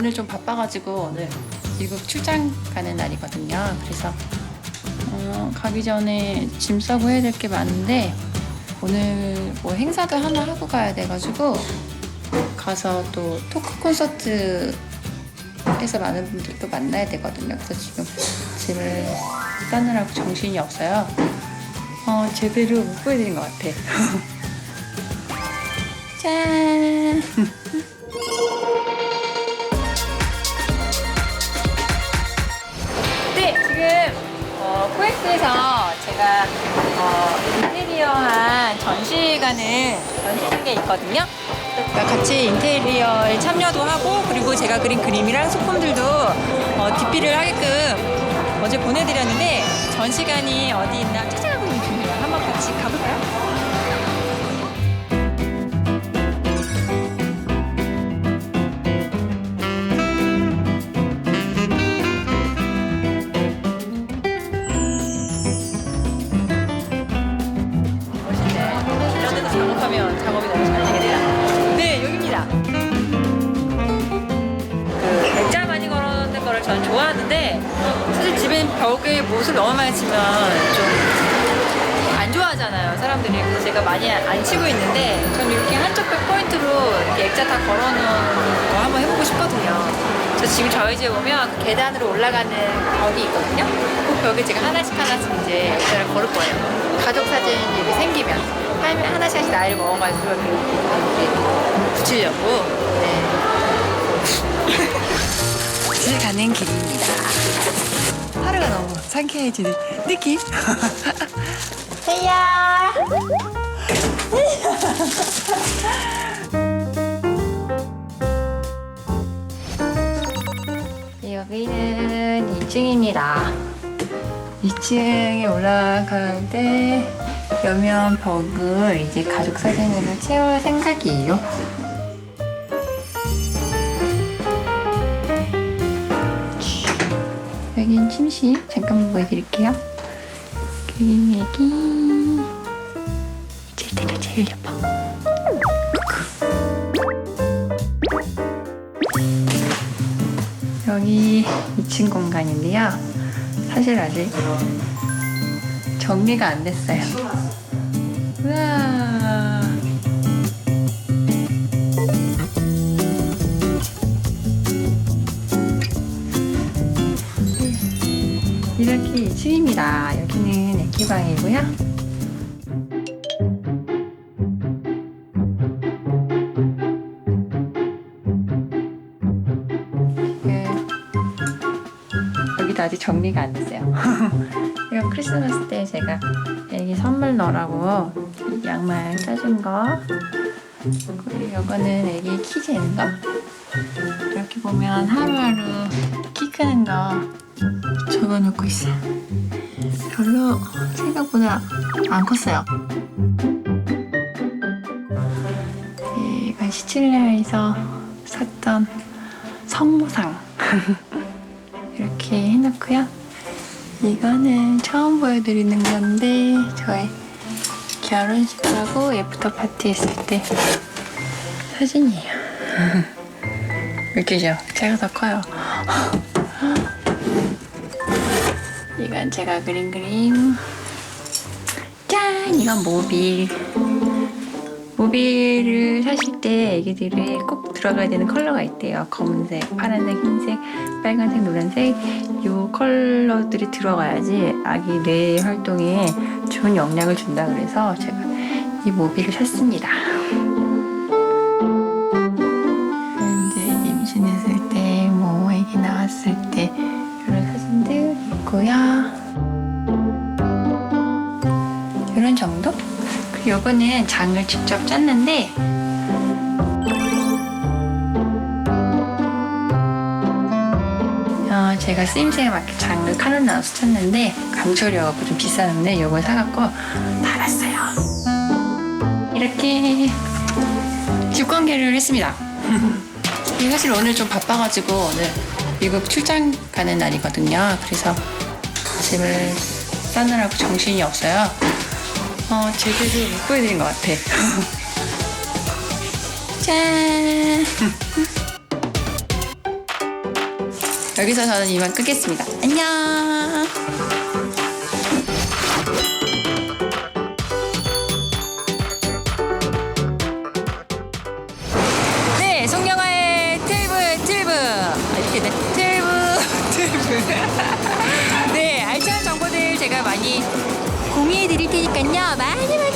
오늘 좀 바빠가지고 오늘 미국 출장 가는 날이거든요. 그래서 어, 가기 전에 짐 싸고 해야 될 게 많은데 오늘 뭐 행사도 하나 하고 가야 돼가지고 가서 또 토크 콘서트 해서 많은 분들도 만나야 되거든요. 그래서 지금 짐을 싸느라고 정신이 없어요. 어, 제대로 못 보여드린 것 같아. 짠! 어, 인테리어한 전시관을 전시한 게 있거든요. 그러니까 같이 인테리어에 참여도 하고 그리고 제가 그린 그림이랑 소품들도 어, DP를 하게끔 어제 보내드렸는데 전시관이 어디 있나 찾아가고 있는 중이에요. 한번 같이 가볼까요? 작업하면 작업이 너무 잘 되게 돼요. 네, 여기입니다. 그 액자 많이 걸어놓는 거를 저는 좋아하는데 사실 집에 벽에 못을 너무 많이 치면 좀 안 좋아하잖아요 사람들이 그래서 제가 많이 안 치고 있는데 저는 이렇게 한쪽 벽 포인트로 이렇게 액자 다 걸어놓은 거 한번 해보고 싶거든요 저 지금 저희 집에 오면 그 계단으로 올라가는 벽이 있거든요 그 벽에 제가 하나씩 하나씩 이제 액자를 걸을 거예요 가족 사진 이렇게 생기면 한- 하나씩 하나씩 나이를 먹어가지고 이렇게, 붙이려고 네. 집에 가는 길입니다. 하루가 너무 상쾌해지는 느낌. 헤야. 2층입니다. 2층에 올라갈 때 여면 벽을 이제 가족 사진으로 채울 생각이에요. 여긴 침실 잠깐만 보여드릴게요. 여긴 여기 제대로 제일 예뻐. 여기 2층 공간인데요. 사실 아직 정리가 안 됐어요. 우와. 이렇게 2층입니다. 여기는 애기방이고요. 그, 여기도 아직 정리가 안 됐어요. 이건 크리스마스 때 제가 애기 선물 넣으라고 양말 짜준 거. 그리고 이거는 애기 키 재는 거. 이렇게 보면 하루하루 키 크는 거 적어놓고 있어요. 별로 생각보다 안 컸어요. 시칠리아에서 샀던 성모상 이렇게 해놓고요. 이거는 처음 보여드리는 건데 저의 결혼식하고 애프터 파티 했을 때 사진이에요. 웃기죠? 제가 더 커요. 이건 제가 그린 그림. 짠! 이건 모빌. 모빌을 사실 때 애기들이 꼭 들어가야 되는 컬러가 있대요. 검은색, 파란색, 흰색, 빨간색, 노란색. 요 컬러들이 들어가야지 아기 뇌 활동에 좋은 영향을 준다 그래서 제가 이 모빌을 샀습니다. 요거는 장을 직접 짰는데 어, 제가 쓰임새에 맞게 장을 칸을 나눠서 쳤는데 강철이어갖고 좀 비쌌는데 요걸 사갖고 달았어요. 이렇게 집 관계를 했습니다. 사실 오늘 좀 바빠가지고 오늘 미국 출장 가는 날이거든요. 그래서 짐을 싸느라고 정신이 없어요. 어, 제대로 못 보여드린 것 같아. 짠! 여기서 저는 이만 끊겠습니다. 안녕. 네, 송영아의 트일브 트일브 아, 이렇게 돼 트일브 트일브 네 알찬 정보